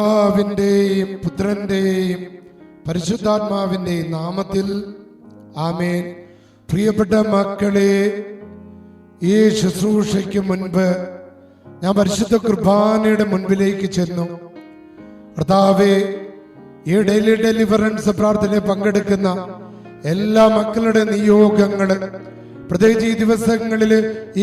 പിതാവിന്റെയും പുത്രന്റെയും പരിശുദ്ധാത്മാവിന്റെയും നാമത്തിൽ ആമേൻ. പ്രിയപ്പെട്ട മക്കളെ ഈ ശുശ്രൂഷയ്ക്ക് മുൻപ് ഞാൻ പരിശുദ്ധ കുർബാനയുടെ മുൻപിലേക്ക് ചെന്നു. കർത്താവെ ഈ ഡെയിലി ഡെലിവറൻസ് പ്രാർത്ഥനയിൽ പങ്കെടുക്കുന്ന എല്ലാ മക്കളുടെ നിയോഗങ്ങൾ പ്രത്യേകിച്ച് ഈ ദിവസങ്ങളിൽ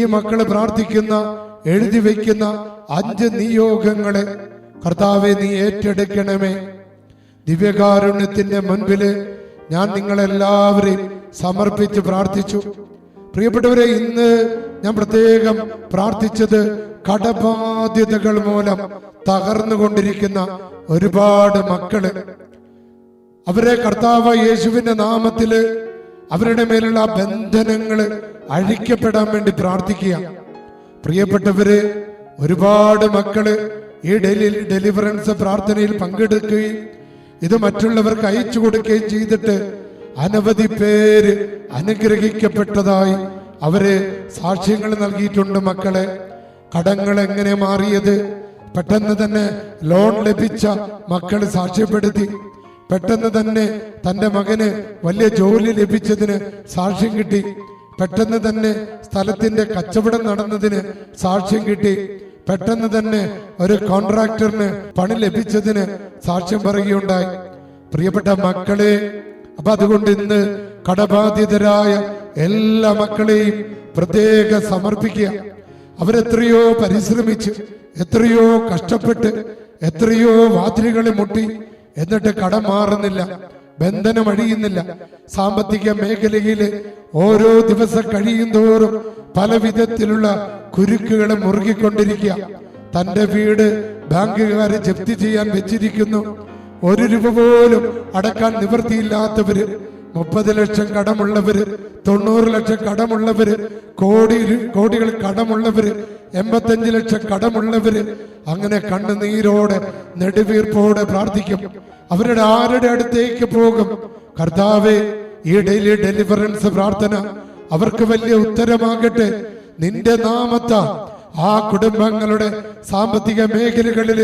ഈ മക്കൾ പ്രാർത്ഥിക്കുന്ന എഴുതി വയ്ക്കുന്ന അഞ്ച് നിയോഗങ്ങൾ കർത്താവെ നീ ഏറ്റെടുക്കണമേ. ദിവ്യകാരുണ്യത്തിന്റെ മുൻപിൽ ഞാൻ നിങ്ങളെല്ലാവരെയും സമർപ്പിച്ച് പ്രാർത്ഥിച്ചു. പ്രിയപ്പെട്ടവരെ ഇന്ന് ഞാൻ പ്രത്യേകം പ്രാർത്ഥിച്ചത് കടബാധ്യതകൾ മൂലം തകർന്നുകൊണ്ടിരിക്കുന്ന ഒരുപാട് മക്കൾ. അവരെ കർത്താവ് യേശുവിന്റെ നാമത്തിൽ അവരുടെ മേലുള്ള ബന്ധനങ്ങൾ അഴിക്കപ്പെടാൻ വേണ്ടി പ്രാർത്ഥിക്കുക. പ്രിയപ്പെട്ടവര് ഒരുപാട് മക്കൾ ഈ ഡെലി ഡെലിവറൻസ് പ്രാർത്ഥനയിൽ പങ്കെടുക്കുകയും ഇത് മറ്റുള്ളവർക്ക് അയച്ചു കൊടുക്കുകയും ചെയ്തിട്ട് അനവധി പേര് അനുഗ്രഹിക്കപ്പെട്ടതായി അവർ സാക്ഷ്യങ്ങൾ നൽകിയിട്ടുണ്ട് മക്കളെ. കടങ്ങൾ എങ്ങനെ മാറിയത്? പെട്ടെന്ന് തന്നെ ലോൺ ലഭിച്ച മക്കൾ സാക്ഷ്യപ്പെടുത്തി. പെട്ടെന്ന് തന്നെ തന്റെ മകന് വലിയ ജോലി ലഭിച്ചതിന് സാക്ഷ്യം കിട്ടി. പെട്ടെന്ന് തന്നെ സ്ഥലത്തിന്റെ കച്ചവടം നടന്നതിന് സാക്ഷ്യം കിട്ടി. പെട്ടെന്ന് തന്നെ ഒരു കോൺട്രാക്ടറിന് പണി ലഭിച്ചതിന് സാക്ഷ്യം പറയുകയുണ്ടായി. പ്രിയപ്പെട്ട മക്കളെ അപ്പൊ അതുകൊണ്ട് ഇന്ന് കടബാധിതരായ എല്ലാ മക്കളെയും പ്രത്യേക സമർപ്പിക്കുക. അവരെത്രയോ പരിശ്രമിച്ച് എത്രയോ കഷ്ടപ്പെട്ട് എത്രയോ വാതിലുകളെ മുട്ടി എന്നിട്ട് കടം മാറുന്നില്ല. ബന്ധനം അഴിയുന്നില്ല സാമ്പത്തിക മേഖലയിൽ ഓരോ ദിവസം കഴിയും തോറും പല വിധത്തിലുള്ള കുരുക്കുകളെ മുറുകിക്കൊണ്ടിരിക്കുക. തന്റെ വീട് ബാങ്കുകാരെ ജപ്തി ചെയ്യാൻ വെച്ചിരിക്കുന്നു. ഒരു രൂപ പോലും അടക്കാൻ നിവൃത്തിയില്ലാത്തവര് മുപ്പത് ലക്ഷം കടമുള്ളവര് തൊണ്ണൂറ് ലക്ഷം കടമുള്ളവര് കോടി കോടികൾ കടമുള്ളവര് എൺപത്തഞ്ച് ലക്ഷം കടമുള്ളവര് അങ്ങനെ കണ്ണുനീരോടെ നെടുവീർപ്പോടെ പ്രാർത്ഥിക്കും. അവരുടെ ആരുടെ അടുത്തേക്ക് പോകും? കർത്താവെ ഈ ഡെയിലി ഡെലിവറൻസ് പ്രാർത്ഥന അവർക്ക് വലിയ ഉത്തരമാകട്ടെ. നിന്റെ നാമത്ത ആ കുടുംബങ്ങളുടെ സാമ്പത്തിക മേഖലകളിൽ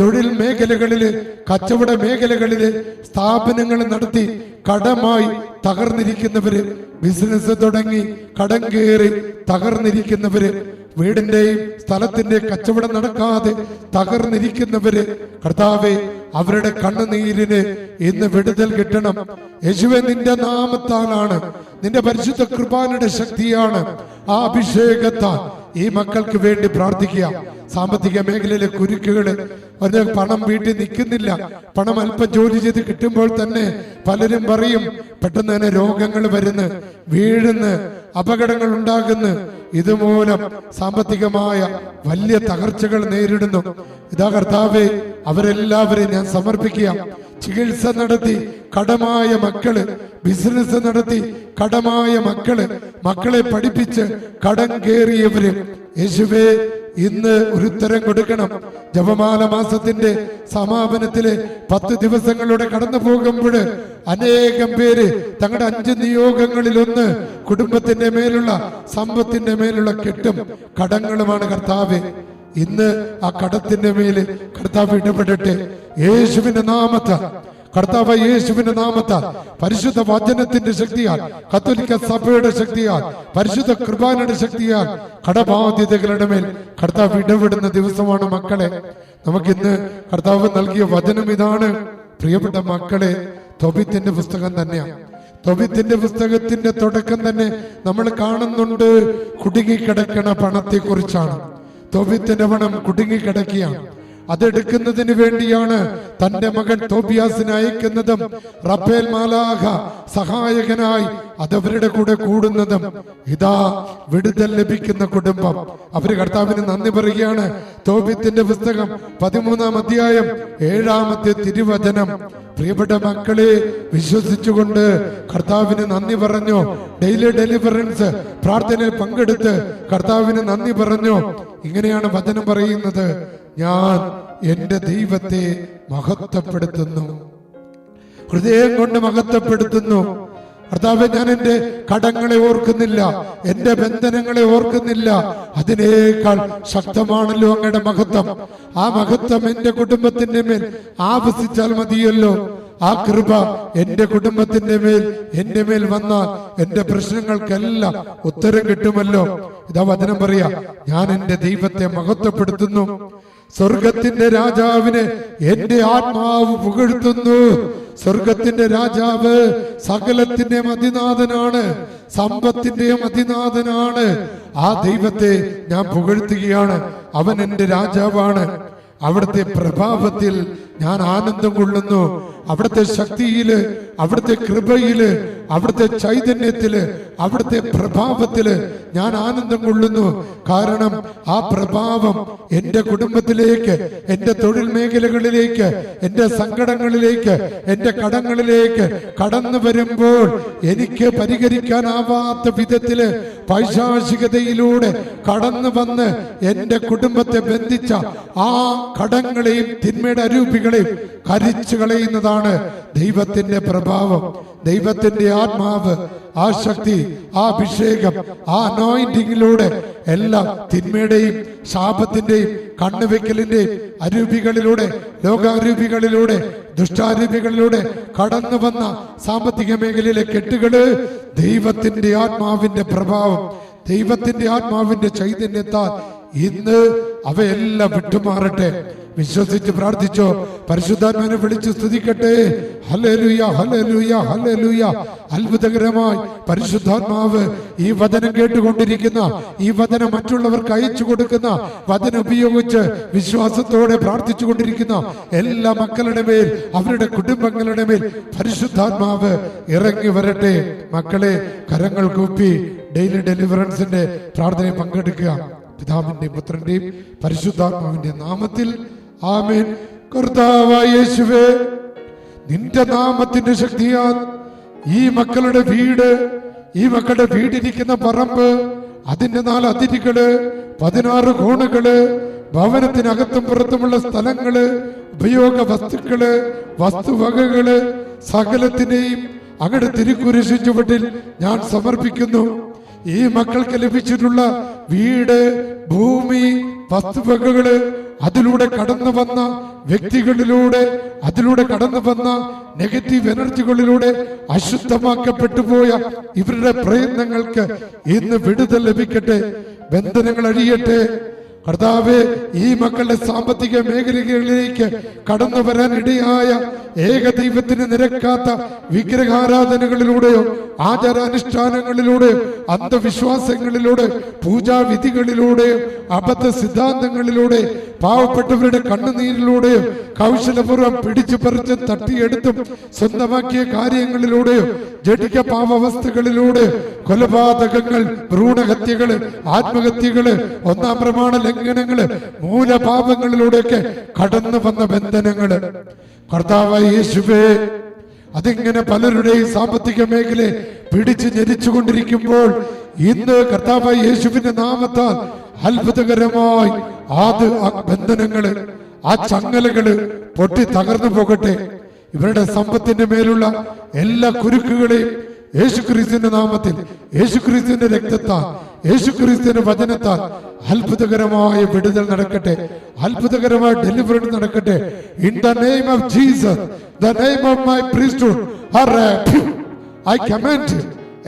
തൊഴിൽ മേഖലകളിൽ കച്ചവട മേഖലകളിൽ സ്ഥാപനങ്ങൾ നടത്തി കടമായി തകർന്നിരിക്കുന്നവര് ബിസിനസ് തുടങ്ങി കടം കയറി തകർന്നിരിക്കുന്നവര് വീടിന്റെയും സ്ഥലത്തിന്റെ കച്ചവടം നടക്കാതെ തകർന്നിരിക്കുന്നവര് കർത്താവെ അവരുടെ കണ്ണുനീരിന് ഇന്ന് വിടുതൽ കിട്ടണം. യേശുവെ നിന്റെ നാമത്താലാണ് നിന്റെ പരിശുദ്ധ കൃപാനയുടെ ശക്തിയാണ് ആ അഭിഷേകത്താൽ ഈ മക്കൾക്ക് വേണ്ടി പ്രാർത്ഥിക്കുക. സാമ്പത്തിക മേഖലയിലെ കുരുക്കുകൾ അവരുടെ പണം വീട്ടിൽ നിൽക്കുന്നില്ല. പണം അല്പം ജോലി ചെയ്ത് കിട്ടുമ്പോൾ തന്നെ പലരും പറയും പെട്ടെന്ന് തന്നെ രോഗങ്ങൾ വരുന്നു വീഴുന്ന് അപകടങ്ങൾ ഉണ്ടാകുന്നു. ഇതുമൂലം സാമ്പത്തികമായ വലിയ തകർച്ചകൾ നേരിടുന്നു. ഇതാ കർത്താവെ അവരെല്ലാവരെയും ഞാൻ സമർപ്പിക്കുക ചികിത്സ നടത്തി കടമായ മക്കൾ ബിസിനസ് നടത്തി കടമായ മക്കൾ മക്കളെ പഠിപ്പിച്ച് കടം കയറിയവര്. യേശുവേ ഇന്ന് ഒരു ഉത്തരം കൊടുക്കണം. ജപമാല മാസത്തിന്റെ സമാപനത്തിലെ പത്ത് ദിവസങ്ങളിലൂടെ കടന്നു പോകുമ്പോൾ അനേകം പേര് തങ്ങളുടെ അഞ്ച് നിയോഗങ്ങളിലൊന്ന് കുടുംബത്തിന്റെ മേലുള്ള സമ്പത്തിന്റെ മേലുള്ള കെട്ടും കടങ്ങളുമാണ് കർത്താവ്. ഇന്ന് ആ കടത്തിന്റെ മേൽ കർത്താവ് ഇടപെടട്ടെ യേശുവിന്റെ നാമത്ത കർത്താവ് യേശുവിന്റെ നാമത്താൽ പരിശുദ്ധ വചനത്തിന്റെ ശക്തിയാൽ കത്തോലിക്ക സഭയുടെ ശക്തിയാൽ പരിശുദ്ധ കൃപാനയുടെ ശക്തിയാൽ കടബാധ്യതകളുടെ മേൽ കർത്താവ് ഇടപെടുന്ന ദിവസമാണ് മക്കളെ. നമുക്കിന്ന് കർത്താവ് നൽകിയ വചനം ഇതാണ്. പ്രിയപ്പെട്ട മക്കളെ തൊബിത്തിന്റെ പുസ്തകം തന്നെയാണ് തൊബിത്തിന്റെ പുസ്തകത്തിന്റെ തുടക്കം തന്നെ നമ്മൾ കാണുന്നുണ്ട്. കുടുങ്ങിക്കിടക്കണ പണത്തെ കുറിച്ചാണ് മണം കുടുങ്ങിക്കിടക്കുകയാണ്. അതെടുക്കുന്നതിന് വേണ്ടിയാണ് തന്റെ മകൻ തോബിയാസിനെ അയക്കുന്നതും റഫേൽ മാലാഹ സഹായകനായി അതവരുടെ കൂടെ കൂടുന്നതും. ഇതാ വിടുതൽ ലഭിക്കുന്ന കുടുംബം. അവർ കർത്താവിന് നന്ദി പറയുകയാണ്. തോബിത്തിന്റെ പുസ്തകം പതിമൂന്നാം അധ്യായം ഏഴാമത്തെ തിരുവചനം. പ്രിയപ്പെട്ട മക്കളെ വിശ്വസിച്ചുകൊണ്ട് കർത്താവിന് നന്ദി പറഞ്ഞു. ഡെയിലി ഡെലിവറൻസ് പ്രാർത്ഥനയിൽ പങ്കെടുത്ത് കർത്താവിന് നന്ദി പറഞ്ഞു. ഇങ്ങനെയാണ് വചനം പറയുന്നത്. ഞാൻ എന്റെ ദൈവത്തെ മഹത്വപ്പെടുത്തുന്നു. ഹൃദയം കൊണ്ട് മഹത്വപ്പെടുത്തുന്നു. കർത്താവ് ഞാൻ എന്റെ കടങ്ങളെ ഓർക്കുന്നില്ല. എന്റെ ബന്ധനങ്ങളെ ഓർക്കുന്നില്ല. അതിനേക്കാൾ ശക്തമാണല്ലോ അങ്ങയുടെ മഹത്വം. ആ മഹത്വം എന്റെ കുടുംബത്തിന്റെ മേൽ ആവസിച്ചാൽ മതിയല്ലോ. ആ കൃപ എന്റെ കുടുംബത്തിന്റെ മേൽ എന്റെ മേൽ വന്നാൽ എന്റെ പ്രശ്നങ്ങൾക്കെല്ലാം ഉത്തരം കിട്ടുമല്ലോ. ഇതാ വചനം പറയാ ഞാൻ എന്റെ ദൈവത്തെ മഹത്വപ്പെടുത്തുന്നു. സ്വർഗത്തിന്റെ രാജാവിനെ എന്റെ ആത്മാവ് പുകഴ്ത്തുന്നു. സ്വർഗത്തിന്റെ രാജാവ് സകലത്തിന്റെ അതിനാഥനാണ് സമ്പത്തിന്റെയും അതിനാഥനാണ് ആ ദൈവത്തെ ഞാൻ പുകഴ്ത്തുകയാണ്. അവൻ എന്റെ രാജാവാണ്. അവിടുത്തെ പ്രഭാവത്തിൽ ഞാൻ ആനന്ദം കൊള്ളുന്നു. അവിടുത്തെ ശക്തിയിൽ അവിടുത്തെ കൃപയിൽ അവിടുത്തെ ചൈതന്യത്തിൽ അവിടുത്തെ പ്രഭാവത്തിൽ ഞാൻ ആനന്ദം കൊള്ളുന്നു. കാരണം ആ പ്രഭാവം എന്റെ കുടുംബത്തിലേക്ക് എന്റെ തൊഴിൽ മേഖലകളിലേക്ക് എന്റെ സങ്കടങ്ങളിലേക്ക് എന്റെ കടങ്ങളിലേക്ക് കടന്നു വരുമ്പോൾ എനിക്ക് പരിഹരിക്കാനാവാത്ത വിധത്തിൽ പൈശാചികതയിലൂടെ കടന്നു വന്ന് എന്റെ കുടുംബത്തെ ബന്ധിച്ച ആ കടങ്ങളെയും തിന്മയുടെ അരൂപികളെയും കരിച്ചു കളയുന്നതാണ് ദൈവത്തിന്റെ പ്രഭാവം. ദൈവത്തിന്റെ ആത്മാവ് ആ ശക്തി ആ അഭിഷേകം ആ അനോയിന്റിങ്ങിലൂടെ എല്ലാ തിന്മയുടെയും ശാപത്തിന്റെയും കണ്ണുവെക്കലിന്റെയും അരൂപികളിലൂടെ ലോകാരൂപികളിലൂടെ ദുഷ്ടാരൂപികളിലൂടെ കടന്നു വന്ന സാമ്പത്തിക മേഖലയിലെ കെട്ടുകൾ ദൈവത്തിന്റെ ആത്മാവിന്റെ പ്രഭാവം. ദൈവത്തിന്റെ ആത്മാവിന്റെ ചൈതന്യത്താൽ ഇന്ന് അവയെല്ലാം വിട്ടുമാറട്ടെ. വിശ്വസിച്ച് പ്രാർത്ഥിച്ചോ പരിശുദ്ധാത്മാനെ വിളിച്ച് സ്തുതിക്കട്ടെ. ഹലലുയ ഹലലുയ ഹലലുയ അത്ഭുതകരമായി പരിശുദ്ധാത്മാവ് ഈ വചനം കേട്ടുകൊണ്ടിരിക്കുന്ന ഈ വചനം മറ്റുള്ളവർക്ക് അയച്ചു കൊടുക്കുന്ന വചനം ഉപയോഗിച്ച് വിശ്വാസത്തോടെ പ്രാർത്ഥിച്ചു കൊണ്ടിരിക്കുന്ന എല്ലാ മക്കളുടെ മേൽ അവരുടെ കുടുംബങ്ങളുടെ മേൽ പരിശുദ്ധാത്മാവ് ഇറങ്ങി വരട്ടെ. മക്കളെ കരങ്ങൾ കൂപ്പി ഡെയിലി ഡെലിവറൻസിന്റെ പ്രാർത്ഥനയിൽ പങ്കെടുക്കുക. പിതാവിന്റെയും പുത്രന്റെയും പരിശുദ്ധാത്മാവിന്റെ നാമത്തിൽ ആമേൻ. കർത്താവായ യേശുവേ നിന്റെ നാമത്തിന്റെ ശക്തിയാൽ ഈ മക്കളുടെ വീട് ഈ മക്കളുടെ വീടിരിക്കുന്ന പറമ്പ് അതിന്റെ നാല് അതിരുകൾ പതിനാറ് കോണുകൾ ഭവനത്തിനകത്തും പുറത്തുമുള്ള സ്ഥലങ്ങൾ ഉപയോഗ വസ്തുക്കൾ വസ്തുവകകൾ സകലത്തിനെയും അങ്ങയുടെ തിരുക്കുരിശു ചുവട്ടിൽ ഞാൻ സമർപ്പിക്കുന്നു. ഈ മക്കൾക്ക് ലഭിച്ചിട്ടുള്ള വീട് ഭൂമി വസ്തുവകകൾ അതിലൂടെ കടന്നു വന്ന വ്യക്തികളിലൂടെ അതിലൂടെ കടന്നു വന്ന നെഗറ്റീവ് എനർജികളിലൂടെ അശുദ്ധമാക്കപ്പെട്ടു പോയ ഇവരുടെ പ്രയത്നങ്ങൾക്ക് ഇന്ന് വിടുതൽ ലഭിക്കട്ടെ ബന്ധനങ്ങൾ അഴിയട്ടെ. കർത്താവെ ഈ മക്കളുടെ സാമ്പത്തിക മേഖലകളിലേക്ക് കടന്നു വരാൻ ഇടയായ ഏക ദൈവത്തിന് നിരക്കാത്ത വിഗ്രഹാരാധനകളിലൂടെയോ ആചാരാനുഷ്ഠാനങ്ങളിലൂടെയോ അന്ധവിശ്വാസങ്ങളിലൂടെ പൂജാവിധികളിലൂടെ അബദ്ധ സിദ്ധാന്തങ്ങളിലൂടെ പാവപ്പെട്ടവരുടെ കണ്ണുനീരിലൂടെയും കൗശലപൂർവം പിടിച്ചു പറിച്ച് തട്ടിയെടുത്തും സ്വന്തമാക്കിയ കാര്യങ്ങളിലൂടെയും ജടിക പാവവസ്ഥകളിലൂടെ കൊലപാതകങ്ങൾ ഭ്രൂണഹത്യകൾ ആത്മഹത്യകൾ ഒന്നാം പ്രമാണ ലംഘനങ്ങൾ മൂലപാപങ്ങളിലൂടെയൊക്കെ കടന്നു വന്ന ബന്ധനങ്ങൾ കർത്താവായ യേശുവേ അതിങ്ങനെ പലരുടെയും സാമ്പത്തിക മേഖലയെ പിടിച്ചു ഞെരിച്ചുകൊണ്ടിരിക്കുമ്പോൾ ഇന്ന് കർത്താവായി യേശുവിന്റെ നാമത്താൽ അത്ഭുതകരമായി ആത് ബന്ധനങ്ങൾ ആ ചങ്ങലകൾ പൊട്ടി തകർന്നു പോകട്ടെ. ഇവരുടെ സമ്പത്തിന്റെ മേലുള്ള എല്ലാ കുരുക്കുകളെയും യേശുക്രിസ്തുവിന്റെ നാമത്തിൽ യേശുക്രിസ്തുവിന്റെ രക്തത്താൽ യേശുക്രിസ്തുവിന്റെ വചനത്താൽ അത്ഭുതകരമായ വിടുതൽ നടക്കട്ടെ. അത്ഭുതകരമായ ഡെലിവറി നടക്കട്ടെ. In the name of Jesus the name of my priesthood I command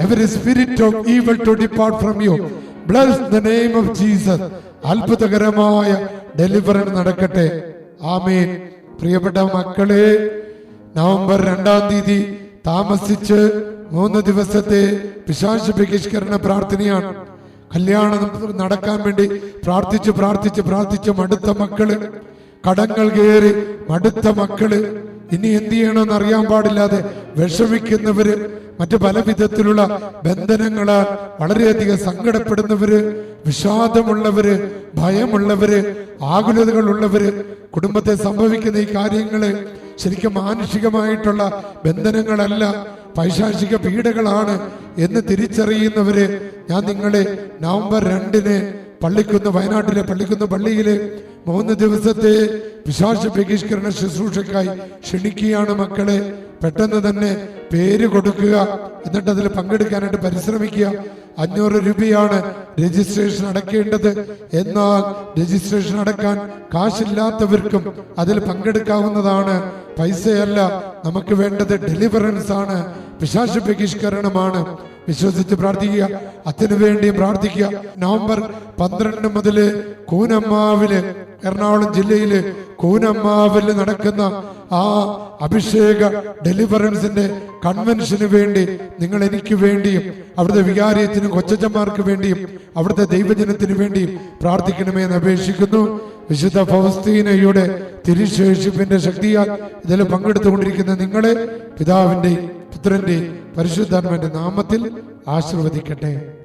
every spirit of evil to depart from you. Bless the name of Jesus അത്ഭുതകരമായ ഡെലിവറി നടക്കട്ടെ. ആമേൻ. പ്രിയപ്പെട്ട മക്കളെ നവംബർ രണ്ടാം തീയതി താമസിച്ച് മൂന്ന് ദിവസത്തെ പിശാശ ബഹിഷ്കരണ പ്രാർത്ഥനയാണ്. കല്യാണം നടക്കാൻ വേണ്ടി പ്രാർത്ഥിച്ച് പ്രാർത്ഥിച്ച് പ്രാർത്ഥിച്ച് മടുത്ത മക്കൾ കടങ്ങൾ കയറി മടുത്ത മക്കൾ. ഇനി എന്ത് ചെയ്യണമെന്ന് അറിയാൻ പാടില്ലാതെ വിഷമിക്കുന്നവര് മറ്റു പല വിധത്തിലുള്ള ബന്ധനങ്ങളാൽ വളരെയധികം സങ്കടപ്പെടുന്നവര് വിഷാദമുള്ളവര് ഭയമുള്ളവര് ആകുലതകൾ ഉള്ളവര് കുടുംബത്തെ സംഭവിക്കുന്ന ഈ കാര്യങ്ങൾ ശരിക്കും മാനുഷികമായിട്ടുള്ള ബന്ധനങ്ങളല്ല പൈശാചിക പീഡകളാണ് എന്ന് തിരിച്ചറിയുന്നവര് ഞാൻ നിങ്ങളെ നവംബർ രണ്ടിന് പള്ളിക്കുന്ന് വയനാട്ടിലെ പള്ളിക്കുന്ന് പള്ളിയിലെ മൂന്ന് ദിവസത്തെ വിശാശ ബഹിഷ്കരണ ശുശ്രൂഷക്കായി ക്ഷണിക്കുകയാണ് മക്കളെ. പെട്ടെന്ന് തന്നെ പേര് കൊടുക്കുക എന്നിട്ട് അതിൽ പങ്കെടുക്കാനായിട്ട് പരിശ്രമിക്കുക. അഞ്ഞൂറ് രൂപയാണ് രജിസ്ട്രേഷൻ അടക്കേണ്ടത് എന്നാൽ രജിസ്ട്രേഷൻ അടക്കാൻ കാശില്ലാത്തവർക്കും അതിൽ പങ്കെടുക്കാവുന്നതാണ്. പൈസയല്ല നമുക്ക് വേണ്ടത് ഡെലിവറൻസ് ആണ്. പിശാച ബഹിഷ്കരണമാണ്. വിശ്വസിച്ച് പ്രാർത്ഥിക്കുക അതിനു വേണ്ടി പ്രാർത്ഥിക്കുക. നവംബർ പന്ത്രണ്ട് മുതൽ കൂനമ്മാവിൽ എറണാകുളം ജില്ലയിൽ കൂനമ്മാവിൽ നടക്കുന്ന ആ അഭിഷേക ഡെലിവറൻസിന്റെ കൺവെൻഷന് വേണ്ടി നിങ്ങൾ എനിക്ക് വേണ്ടിയും അവിടുത്തെ വികാരിയത്തിനും കൊച്ചച്ചന്മാർക്ക് വേണ്ടിയും അവിടുത്തെ ദൈവജനത്തിന് വേണ്ടിയും പ്രാർത്ഥിക്കണമേ എന്ന് അപേക്ഷിക്കുന്നു. വിശുദ്ധ ഫൗസ്തീനയുടെ തിരിശേഷിപ്പിന്റെ ശക്തിയാൽ ഇതിൽ പങ്കെടുത്തുകൊണ്ടിരിക്കുന്ന നിങ്ങളെ പിതാവിന്റെയും പുത്രന്റെയും പരിശുദ്ധാത്മാവിന്റെ നാമത്തിൽ ആശീർവദിക്കട്ടെ.